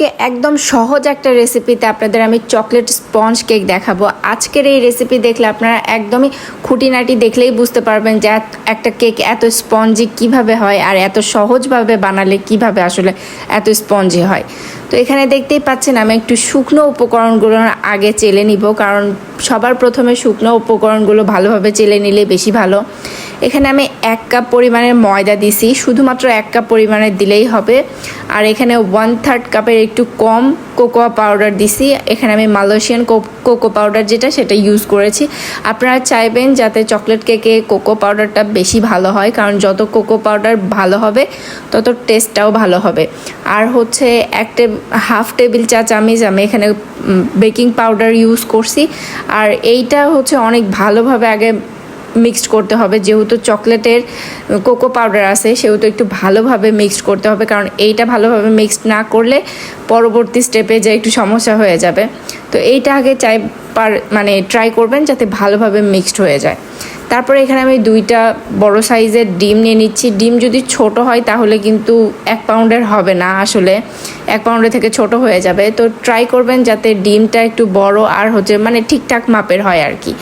আজকে একদম সহজ একটা রেসিপিতে আপনাদের আমি চকলেট স্পঞ্জ কেক দেখাবো। আজকের এই রেসিপি দেখলে আপনারা একদমই খুঁটিনাটি দেখলেই বুঝতে পারবেন যে একটা কেক এত স্পঞ্জি কীভাবে হয় আর এত সহজভাবে বানালে কীভাবে আসলে এত স্পঞ্জি হয়। তো এখানে দেখতেই পাচ্ছেন আমি একটু শুকনো উপকরণগুলো আগে চেলে নিব, কারণ সবার প্রথমে শুকনো উপকরণগুলো ভালোভাবে চেলে নিলে বেশি ভালো। এখানে আমি এক কাপ পরিমাণের ময়দা দিছি, শুধুমাত্র এক কাপ পরিমাণের দিলেই হবে। আর এখানে ওয়ান থার্ড কাপের একটু কম কোকোয়া পাউডার দিছি। এখানে আমি মালয়েশিয়ান কোকো পাউডার যেটা সেটা ইউজ করেছি। আপনারা চাইবেন যাতে চকলেট কেকে কোকো পাউডারটা বেশি ভালো হয়, কারণ যত কোকো পাউডার ভালো হবে, তত টেস্টটাও ভালো হবে। আর হচ্ছে এক হাফ টেবিল চা চামচ আমি এখানে বেকিং পাউডার ইউজ করছি। আর এইটা হচ্ছে অনেক ভালোভাবে আগে মিক্সড করতে হবে। যেহেতু চকলেটের কোকো পাউডার আছে, সেহেতু একটু ভালোভাবে মিক্সড করতে হবে, কারণ এইটা ভালোভাবে মিক্সড না করলে পরবর্তী স্টেপে যে একটু সমস্যা হয়ে যাবে। তো এইটা আগে চাই, পার মানে ট্রাই করবেন যাতে ভালোভাবে মিক্সড হয়ে যায়। তারপরে এখানে আমি দুইটা বড় সাইজের ডিম নিয়ে নিচ্ছি। ডিম যদি ছোট হয় তাহলে কিন্তু এক পাউন্ডের হবে না আসলে। এক পাউন্ডের থেকে ছোট হয়ে যাবে। তো ট্রাই করবেন যাতে ডিমটা একটু বড় আর হচ্ছে মানে ঠিকঠাক মাপের হয় আর কি।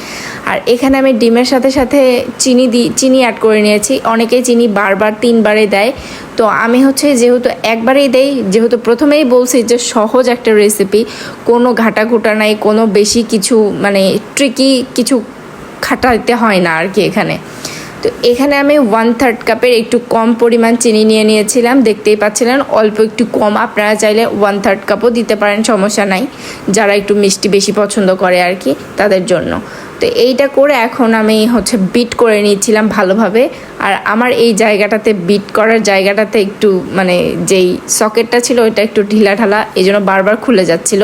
আর এখানে আমি ডিমের সাথে সাথে চিনি দি, চিনি অ্যাড করে নিয়েছি। অনেকেই চিনি বারবার তিনবারে দেয়। তো আমি হচ্ছে যেহেতু একবারেই দেই, যেহেতু প্রথমেই বলছি যে সহজ একটা রেসিপি কোনো ঘাটাঘুটা নাই, কোনো বেশি কিছু মানে ট্রিকি কিছু খাটাইতে হয় না আর কি এখানে। তো এখানে আমি ওয়ান থার্ড কাপের একটু কম পরিমাণ চিনি নিয়ে নিয়েছিলাম, দেখতেই পাচ্ছিলেন। অল্প একটু কম, আপনারা চাইলে ওয়ান থার্ড কাপও দিতে পারেন, সমস্যা নাই। যারা একটু মিষ্টি বেশি পছন্দ করে আর কি, তাদের জন্য। তো এইটা করে এখন আমি হচ্ছে বিট করে নিয়েছিলাম ভালোভাবে। আর আমার এই জায়গাটাতে বিট করার জায়গাটাতে একটু মানে যেই সকেটটা ছিল, ওইটা একটু ঢিলা ঢালা এই জন্য বারবার খুলে যাচ্ছিল।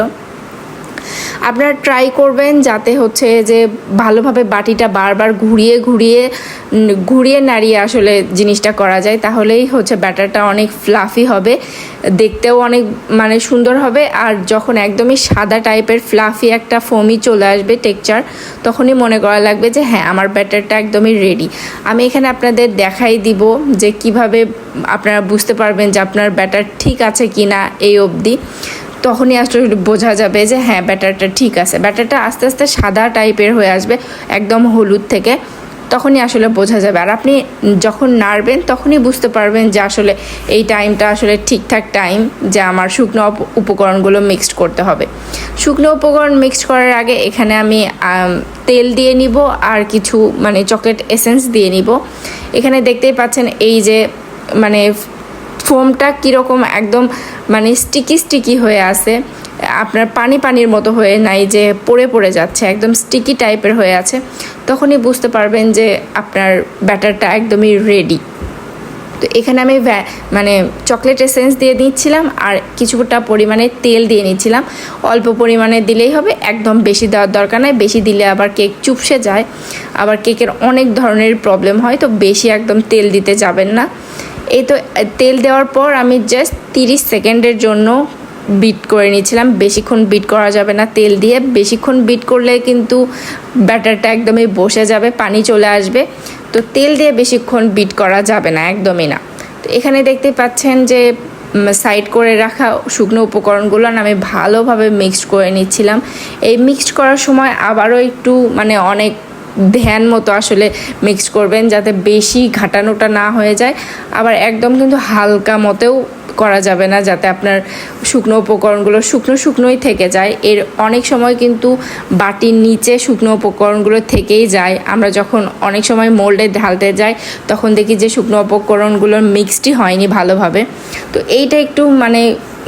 আপনারা ট্রাই করবেন যাতে হচ্ছে যে ভালোভাবে বাটিটা বারবার ঘুরিয়ে ঘুরিয়ে ঘুরিয়ে নাড়িয়ে আসলে জিনিসটা করা যায়, তাহলেই হচ্ছে ব্যাটারটা অনেক ফ্লাফি হবে, দেখতেও অনেক মানে সুন্দর হবে, আর যখন একদমই সাদা টাইপের ফ্লাফি একটা ফোমি চলে আসবে টেক্সচার তখনই মনে করা লাগবে যে হ্যাঁ আমার ব্যাটারটা একদমই রেডি আমি এখানে আপনাদের দেখাই দিব যে কীভাবে আপনারা বুঝতে পারবেন যে আপনার ব্যাটার ঠিক আছে কি না এই অবধি। তখনই আসলে বোঝা যাবে যে হ্যাঁ ব্যাটারটা ঠিক আছে। ব্যাটারটা আস্তে আস্তে সাদা টাইপের হয়ে আসবে, একদম হলুদ থেকে। তখনই আসলে বোঝা যাবে। আর আপনি যখন নাড়বেন, তখনই বুঝতে পারবেন যে আসলে এই টাইমটা আসলে ঠিকঠাক টাইম যে আমার শুকনো উপকরণগুলো মিক্সড করতে হবে। শুকনো উপকরণ মিক্সড করার আগে এখানে আমি, তেল দিয়ে নিব আর কিছু মানে চকলেট এসেন্স দিয়ে নিব। এখানে দেখতেই পাচ্ছেন এই যে মানে ফোমটা কীরকম একদম মানে স্টিকি স্টিকি হয়ে আছে। আপনার পানি পানির মতো হয়ে নাই যে পড়ে পড়ে যাচ্ছে, একদম স্টিকি টাইপের হয়ে আছে। তখনই বুঝতে পারবেন যে আপনার ব্যাটারটা একদমই রেডি তো এখানে আমি মানে চকলেট এসেন্স দিয়ে দিচ্ছিলাম আর কিছুটা পরিমাণে তেল দিয়ে নিচ্ছিলাম। অল্প পরিমাণে দিলেই হবে, একদম বেশি দেওয়ার দরকার নাই। বেশি দিলে আবার কেক চুপসে যায়। আবার কেকের অনেক ধরনের প্রবলেম হয়, তো বেশি একদম তেল দিতে যাবেন না। এই তো তেল দেওয়ার পর আমি জাস্ট তিরিশ সেকেন্ডের জন্য বিট করে নিয়েছিলাম। বেশিক্ষণ বিট করা যাবে না তেল দিয়ে। বেশিক্ষণ বিট করলে কিন্তু ব্যাটারটা একদমই বসে যাবে, পানি চলে আসবে। তো তেল দিয়ে বেশিক্ষণ বিট করা যাবে না, একদমই না। তো এখানে দেখতে পাচ্ছেন যে সাইড করে রাখা শুকনো উপকরণগুলো আমি ভালোভাবে মিক্সড করে নিচ্ছিলাম। এই মিক্সড করার সময় আবারও একটু মানে অনেক ধ্যান মতো আসলে মিক্সড করবেন যাতে বেশি ঘাটানোটা না হয়ে যায়। আবার একদম কিন্তু হালকা মতেও করা যাবে না যাতে আপনার শুকনো উপকরণগুলো শুকনো শুকনোই থেকে যায়। এর অনেক সময় কিন্তু বাটির নিচে শুকনো উপকরণগুলো থেকেই যায়। আমরা যখন অনেক সময় মোল্ডে ঢালতে যাই, তখন দেখি যে শুকনো উপকরণগুলোর মিক্সডই হয়নি ভালোভাবে। তো এইটা একটু মানে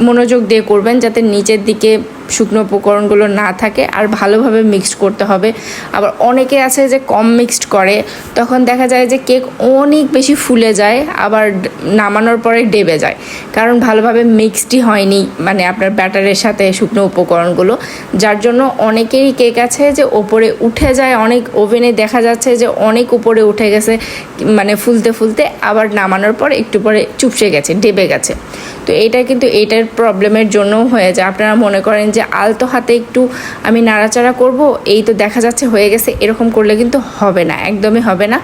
মনোযোগ দিয়ে করবেন যাতে নিচের দিকে শুকনো উপকরণগুলো না থাকে আর ভালোভাবে মিক্সড করতে হবে। আবার অনেকে আছে যে কম মিক্সড করে, তখন দেখা যায় যে কেক অনেক বেশি ফুলে যায়, আবার নামানোর পরে ডেবে যায়। কারণ ভালোভাবে মিক্সডই হয়নি মানে আপনার ব্যাটারের সাথে শুকনো উপকরণগুলো। যার জন্য অনেকেরই কেক আছে যে ওপরে উঠে যায়, অনেক ওভেনে দেখা যাচ্ছে যে অনেক উপরে উঠে গেছে মানে ফুলতে ফুলতে, আবার নামানোর পর একটু পরে চুপসে গেছে, ডেবে গেছে। তো এটা কিন্তু এইটার প্রবলেমের জন্যও হয়ে যায়। আপনারা মনে করেন যে আলতো হাতে একটু আমি নাড়াচাড়া করব, এই তো দেখা যাচ্ছে হয়ে গেছে, এরকম করলে কিন্তু হবে না, একদমই হবে না।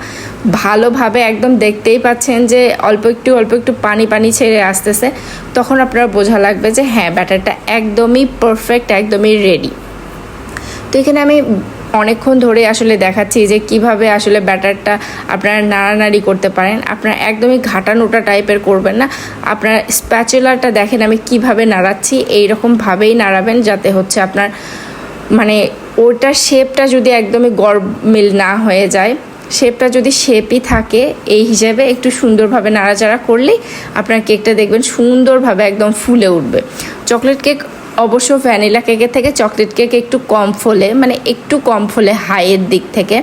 ভালোভাবে একদম দেখতেই পাচ্ছেন যে অল্প একটু অল্প একটু পানি পানি ছেড়ে আসতেছে, তখন আপনারা বোঝা লাগবে যে হ্যাঁ ব্যাটারটা একদমই পারফেক্ট একদমই রেডি তো এখানে আমি অনেকক্ষণ ধরে আসলে দেখাচ্ছি যে কীভাবে আসলে ব্যাটারটা আপনারা নাড়ানাড়ি করতে পারেন। আপনারা একদমই ঘাটানোটা টাইপের করবেন না। আপনার স্প্যাচুলারটা দেখেন আমি কীভাবে নাড়াচ্ছি এইরকমভাবেই নাড়াবেন যাতে হচ্ছে আপনার মানে ওটার শেপটা যদি একদমই গরমিল না হয়ে যায়, শেপটা যদি শেপই থাকে, এই হিসাবে একটু সুন্দরভাবে নাড়াচাড়া করলেই আপনার কেকটা দেখবেন সুন্দরভাবে একদম ফুলে উঠবে। চকলেট কেক অবশ্য ভ্যানিলা কেকের থেকে চকলেট কেক একটু কম ফোলে মানে একটু কম ফোলে হাইয়ের দিক থেকে।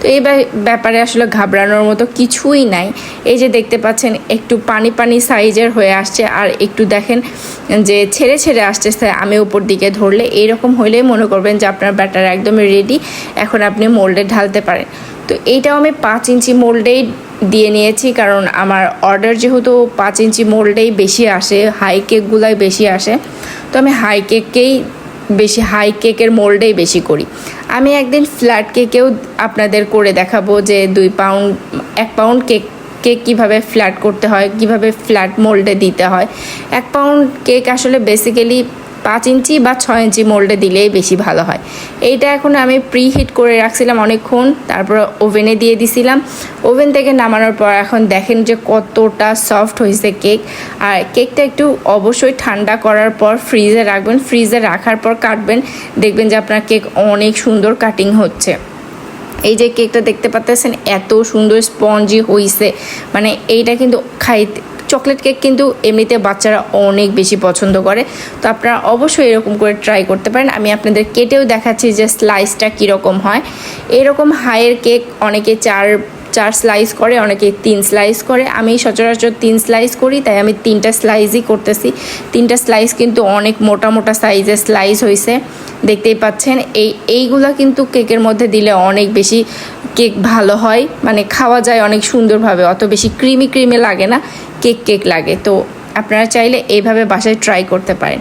তো এই ব্যাপারে আসলে ঘাবড়ানোর মতো কিছুই নাই। এই যে দেখতে পাচ্ছেন, একটু পানি পানি সাইজের হয়ে আসছে। আর একটু দেখেন যে ছেড়ে ছেড়ে আসতেছে আমি উপর দিকে ধরলে। এইরকম হইলেই মনে করবেন যে আপনার ব্যাটার একদমই রেডি এখন আপনি মোল্ডে ঢালতে পারেন। তো এইটাও আমি পাঁচ ইঞ্চি মোল্ডেই দিয়ে নিয়েছি, কারণ আমার অর্ডার যেহেতু পাঁচ ইঞ্চি মোল্ডেই বেশি আসে হাই কেকগুলাই বেশি আসে, তো আমি হাই কেককেই বেশি হাই কেকের মোল্ডেই বেশি করি। আমি একদিন ফ্ল্যাট কেকেও আপনাদের করে দেখাবো যে দুই পাউন্ড এক পাউন্ড কেক কেক কীভাবে ফ্ল্যাট করতে হয়, কীভাবে ফ্ল্যাট মোল্ডে দিতে হয়। এক পাউন্ড কেক আসলে বেসিক্যালি পাঁচ ইঞ্চি বা ছয় ইঞ্চি মোল্ডে দিলেই বেশি ভালো হয়। এইটা এখন আমি প্রি হিট করে রাখছিলাম অনেকক্ষণ, তারপর ওভেনে দিয়ে দিছিলাম। ওভেন থেকে নামানোর পর এখন দেখেন যে কতটা সফট হয়েছে কেক। আর কেকটা একটু অবশ্যই ঠান্ডা করার পর ফ্রিজে রাখবেন। ফ্রিজে রাখার পর কাটবেন, দেখবেন যে আপনার কেক অনেক সুন্দর কাটিং হচ্ছে। এই যে কেকটা দেখতে পাচ্ছেন, এত সুন্দর স্পঞ্জি হইছে। মানে এইটা কিন্তু খাইতে চকলেট কেক কিন্তু এমনিতে বাচ্চারা অনেক বেশি পছন্দ করে। তো আপনারা অবশ্যই এরকম করে ট্রাই করতে পারেন। আমি আপনাদের কেটেও দেখাচ্ছি যে স্লাইসটা কীরকম হয়। এরকম হাইয়ের কেক অনেকে চার চার স্লাইস করে, অনেকে তিন স্লাইস করে। আমি সচরাচর তিন স্লাইস করি, তাই আমি তিনটা স্লাইসই করতেছি। তিনটা স্লাইস কিন্তু অনেক মোটা মোটা সাইজের স্লাইস হয়েছে দেখতেই পাচ্ছেন, এই, এইগুলা কিন্তু কেকের মধ্যে দিলে অনেক বেশি কেক ভালো হয়। মানে খাওয়া যায় অনেক সুন্দরভাবে, অত বেশি ক্রিমি ক্রিমি লাগে না। কেক কেক লাগে। তো আপনারা চাইলে এইভাবে বাসায় ট্রাই করতে পারেন।